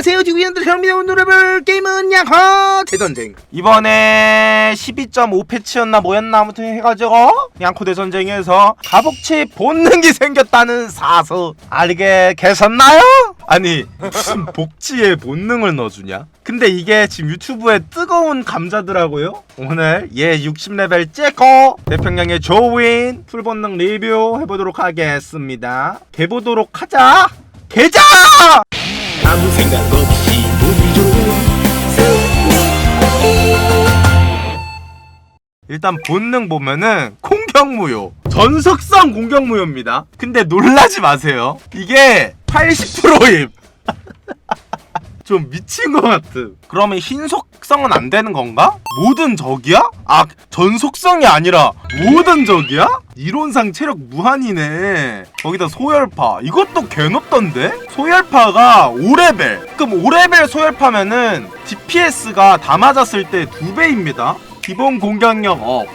안녕하세요 지구인들 오늘 해볼 게임은 양호 대전쟁 이번에 12.5 패치였나 뭐였나 아무튼 해가지고 양코 대전쟁에서 값어치 본능이 생겼다는 사서 알게 계셨나요? 아니 무슨 복지에 본능을 넣어주냐? 근데 이게 지금 유튜브에 뜨거운 감자더라고요 오늘 얘 60레벨 째코 대평양의 조인 풀본능 리뷰 해보도록 하겠습니다 개보도록 하자 개자! 아무 생각 없이 운이 일단 본능 보면은 공격무효 전속성 공격무효입니다 근데 놀라지 마세요 이게 80%임 좀 미친 것 같음 그러면 흰속성은 안 되는 건가? 모든 적이야? 아 전속성이 아니라 모든 적이야? 이론상 체력 무한이네 거기다 소열파 이것도 개높던데? 소열파가 5레벨 그럼 5레벨 소열파면은 DPS가 다 맞았을 때 2배입니다 기본 공격력 업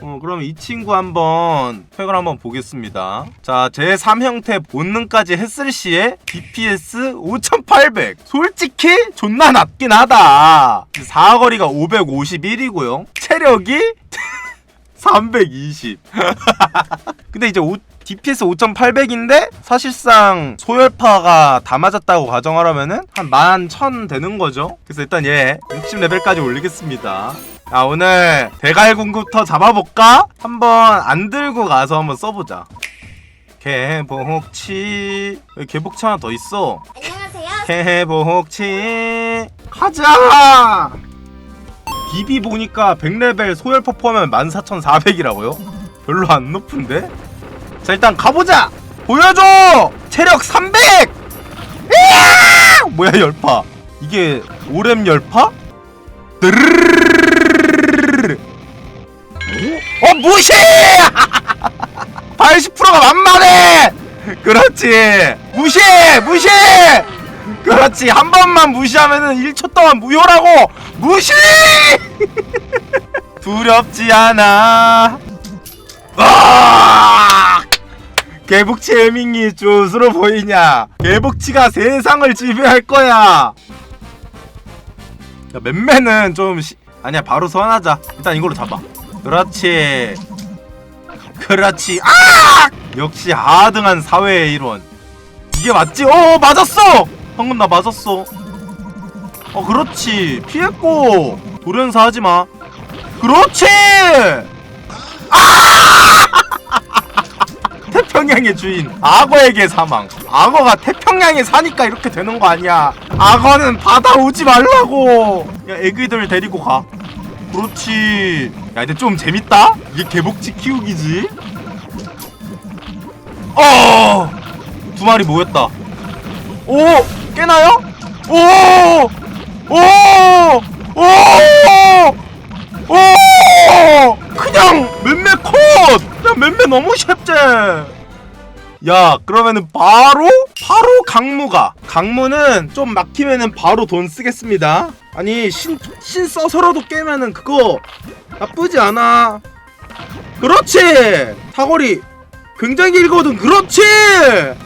어, 그럼 이 친구 한번 팩을 한번 보겠습니다. 자, 제3 형태 본능까지 했을 시에 DPS 5800. 솔직히 존나 낮긴 하다. 사거리가 551이고요. 체력이 320. 근데 이제 오, DPS 5800인데 사실상 소열파가 다 맞았다고 가정하려면은 한 11,000 되는 거죠. 그래서 일단 얘 60레벨까지 올리겠습니다. 자 오늘 대갈군부터 잡아볼까? 한번 안 들고 가서 한번 써보자. 개복치 여기 개복치 하나 더 있어. 안녕하세요. 개복치 가자. 비비 보니까 100레벨 소열 퍼포하면 14,400이라고요? 별로 안 높은데? 자 일단 가보자! 보여줘! 체력 300! 으아! 뭐야 열파 이게 오렘 열파? 어? 어 무시! 80%가 만만해! 그렇지 무시! 무시! 그렇지 한 번만 무시하면은 1초 동안 무효라고! 무시! 두렵지 않아. 아! 개복치 해밍이 쭈스로 보이냐? 개복치가 세상을 지배할 거야. 야 맨매는 좀 시... 아니야 바로 소환하자. 일단 이걸로 잡아. 그렇지. 그렇지. 아! 역시 하등한 사회의 일원. 이게 맞지? 어 맞았어! 방금 나 맞았어. 어 그렇지. 피했고. 돌연사 하지마. 그렇지! 아! 태평양의 주인 악어에게 사망. 악어가 태평양에 사니까 이렇게 되는 거 아니야. 악어는 바다 오지 말라고. 야 애기들 데리고 가. 그렇지. 야 근데 좀 재밌다. 이게 개복치 키우기지. 어 두 마리 모였다. 오 깨나요? 오! 오! 오! 오! 그냥 맴매 컷! 그냥 맴매 너무 쉽제 야 그러면은 바로 바로 강무가 강무는 좀 막히면은 바로 돈 쓰겠습니다 아니 신, 신 써서라도 깨면은 그거 나쁘지 않아 그렇지 사거리 굉장히 길거든 그렇지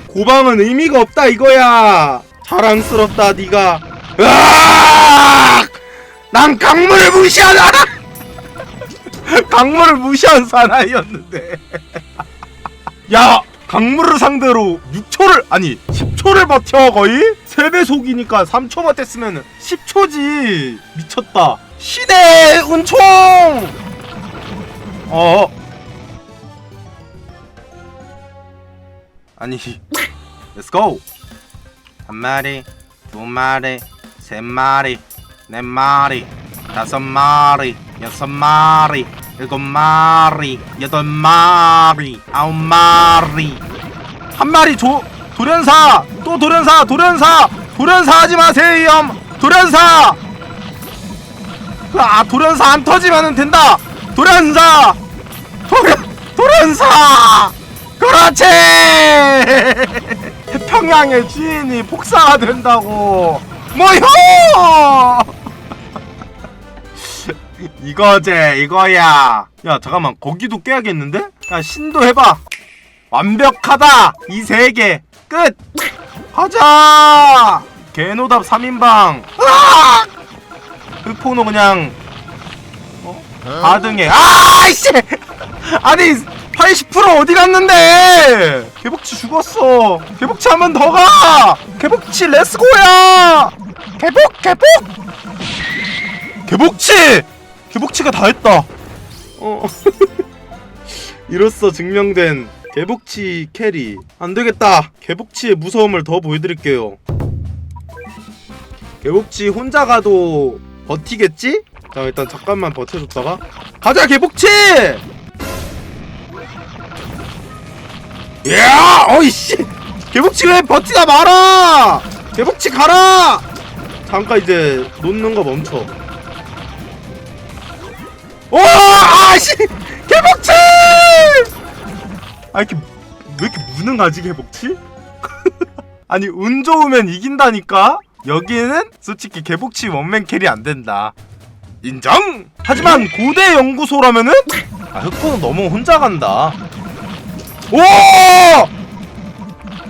고방은 의미가 없다 이거야 자랑스럽다 네가. 으악! 난 강물을 무시하다 강물을 무시한 사나이였는데. 야 강물을 상대로 6초를 아니 10초를 버텨 거의? 3배 속이니까 3초 버텼으면 10초지. 미쳤다. 신의 운총! 어. 아니 렛츠고 한 마리 두 마리 세 마리 네 마리 다섯 마리 여섯 마리 일곱 마리 여덟 마리 아홉 마리. 한 마리 조 돌연사 또 돌연사 돌연사 돌연사 하지 마세요 돌연사. 아 돌연사 안 터지면 된다. 돌연사. 돌연 돌연사. 그렇지! 태 평양의 주인이 복사가 된다고. 뭐요 이거제 이거야. 야 잠깐만. 거기도 깨야겠는데? 야 신도 해봐. 완벽하다! 이 세 개. 끝! 가자! 개노답 3인방. 아! 흑포노 그냥 어? 4등에. 아이씨! 아니 80% 어디 갔는데? 개복치 죽었어. 개복치 한 번 더 가. 개복치 렛츠고야. 개복 개복. 개복치! 개복치가 다 했다. 어. 이로써 증명된 개복치 캐리. 안 되겠다. 개복치의 무서움을 더 보여드릴게요. 개복치 혼자 가도 버티겠지? 자 일단 잠깐만 버텨줬다가. 가자 개복치! 야 어이씨. 개복치 왜 버티다 말아. 개복치 가라. 잠깐 이제 놓는 거 멈춰. 오 아씨. 개복치! 아 이렇게 왜 이렇게 무능하지 개복치? 아니 운 좋으면 이긴다니까? 여기는 솔직히 개복치 원맨 캐리 안 된다. 인정? 하지만 고대 연구소라면은 아 흑포는 너무 혼자 간다 오!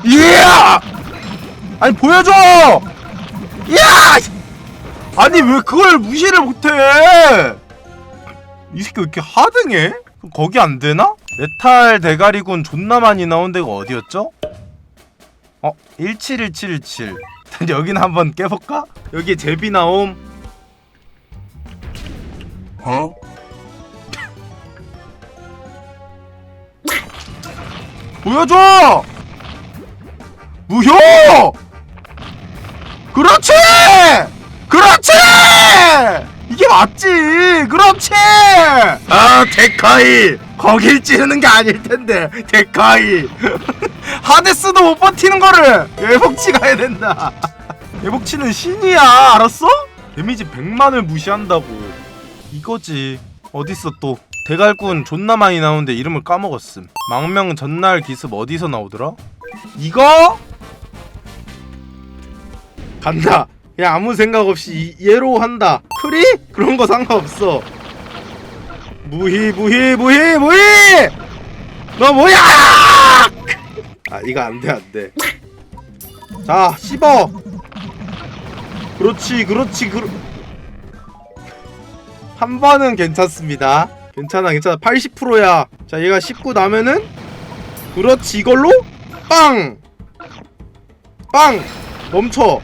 이야! 아니 보여줘! 이야! 아니 왜 그걸 무시를 못해? 이 새끼 왜 이렇게 하등해? 거기 안 되나? 메탈 대가리군 존나 많이 나온 데가 어디였죠? 어? 171717 일단 여기는 한번 깨볼까? 여기 제비 나옴 어? 보여줘! 무효! 그렇지! 그렇지! 이게 맞지! 그렇지! 아, 데카이! 거길 찌르는 게 아닐 텐데, 데카이! 하데스도 못 버티는 거를 예복치 가야 된다. 예복치는 신이야, 알았어? 데미지 100만을 무시한다고. 이거지. 어딨어 또. 대갈군 존나 많이 나오는데 이름을 까먹었음. 망명 전날 기습 어디서 나오더라? 이거? 간다. 그냥 아무 생각 없이 이- 얘로 한다. 크리? 그런 거 상관없어. 무희 무희 무희 무희! 너 뭐야! 아 이거 안돼 안돼. 자 씹어. 그렇지 그렇지 그렇. 한 번은 괜찮습니다. 괜찮아, 괜찮아. 80%야. 자, 얘가 19 나면은 그렇지 이걸로 빵, 빵 멈춰.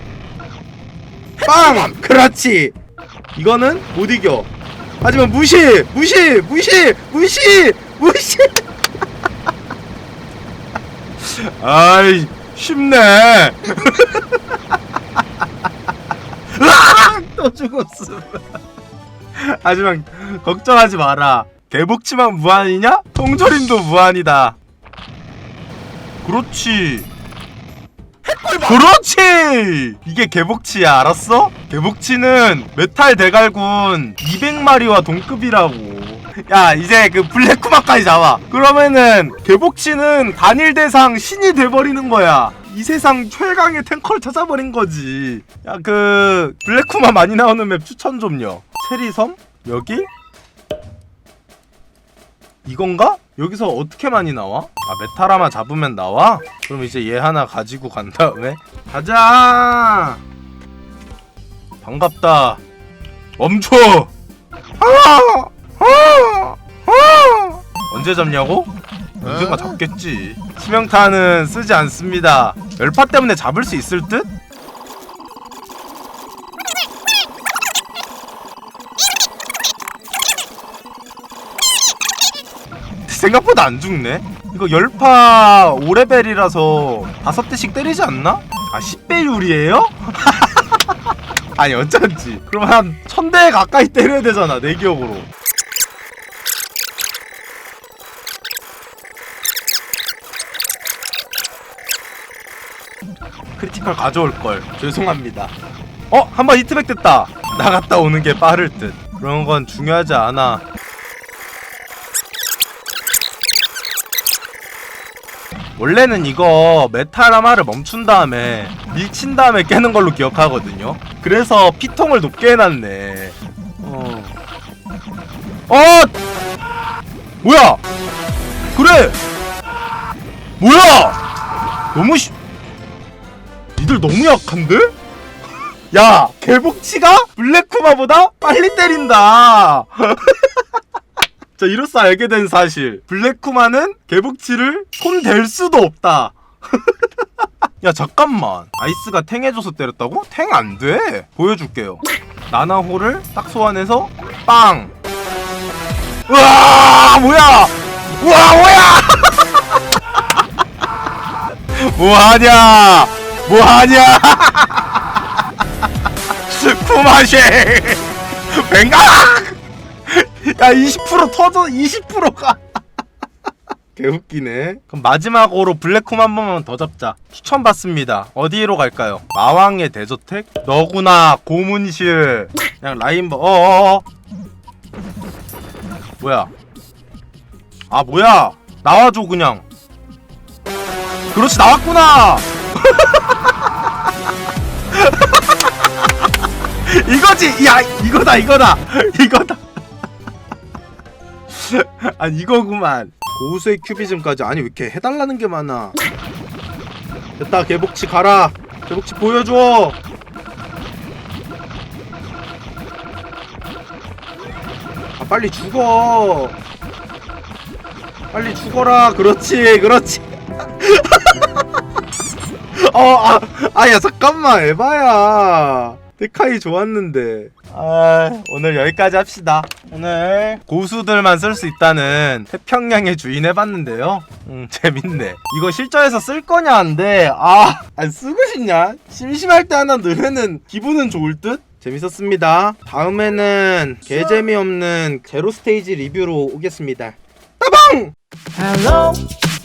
빵, 그렇지. 이거는 못 이겨. 하지만 무시, 무시, 무시, 무시, 무시. 아이, 쉽네. 으악! 또 죽었음. 하지만 걱정하지 마라. 개복치만 무한이냐? 통조림도 무한이다. 그렇지. 그렇지! 이게 개복치야, 알았어? 개복치는 메탈 대갈군 200마리와 동급이라고. 야, 이제 그 블랙쿠마까지 잡아. 그러면은 개복치는 단일 대상 신이 돼버리는 거야. 이 세상 최강의 탱커를 찾아버린 거지. 야, 그 블랙쿠마 많이 나오는 맵 추천 좀요. 체리섬? 여기? 이건가? 여기서 어떻게 많이 나와? 아 메타라마 잡으면 나와? 그럼 이제 얘 하나 가지고 간 다음에 가자 반갑다 멈춰 아! 아! 아! 언제 잡냐고? 언젠가 잡겠지 치명타는 쓰지 않습니다 열파 때문에 잡을 수 있을 듯? 생각보다 안 죽네. 이거 열파 5레벨이라서 다섯 대씩 때리지 않나? 아 10배 율이에요? 아니 어쩐지. 그럼 한 1000대 가까이 때려야 되잖아 내 기억으로. 크리티컬 가져올 걸. 죄송합니다. 어, 한 번 히트백 됐다. 나갔다 오는 게 빠를 듯. 그런 건 중요하지 않아. 원래는 이거 메타라마를 멈춘 다음에 밀친 다음에 깨는 걸로 기억하거든요. 그래서 피통을 높게 해놨네. 어. 어! 뭐야? 그래! 뭐야! 너무 시... 니들 너무 약한데? 야 개복치가 블랙쿠마보다 빨리 때린다. 자 이로써 알게 된 사실. 블랙쿠마는 개복치를 손댈 수도 없다. 야 잠깐만. 아이스가 탱해줘서 때렸다고? 탱 안돼. 보여줄게요. 나나호를 딱 소환해서 빵. 우와 뭐야? 우와 뭐야? 뭐하냐 뭐하냐? 쿠마쉐. 뱅각 야20% 터져 20%가. 개웃기네. 그럼 마지막으로 블랙홈 한 번만 더 잡자. 추천받습니다. 어디로 갈까요? 마왕의 대저택? 너구나 고문실. 그냥 라인버 어어어. 뭐야? 아 뭐야? 나와줘 그냥. 그렇지 나왔구나 이거지! 야 이거다 이거다! 이거다! 아니 이거구만. 고수의 큐비즘까지. 아니 왜 이렇게 해달라는 게 많아? 됐다 개복치 가라. 개복치 보여줘. 아 빨리 죽어. 빨리 죽어라. 그렇지 그렇지. 어 아 아 야 잠깐만. 에바야 데카이 좋았는데. 아 오늘 여기까지 합시다. 오늘 고수들만 쓸 수 있다는 태평양의 주인 해봤는데요. 음 재밌네. 이거 실전에서 쓸 거냐 한데? 아안 쓰고 싶냐? 심심할 때 하나 넣으면은 기분은 좋을 듯? 재밌었습니다. 다음에는 개재미없는 제로 스테이지 리뷰로 오겠습니다. 따방 Hello,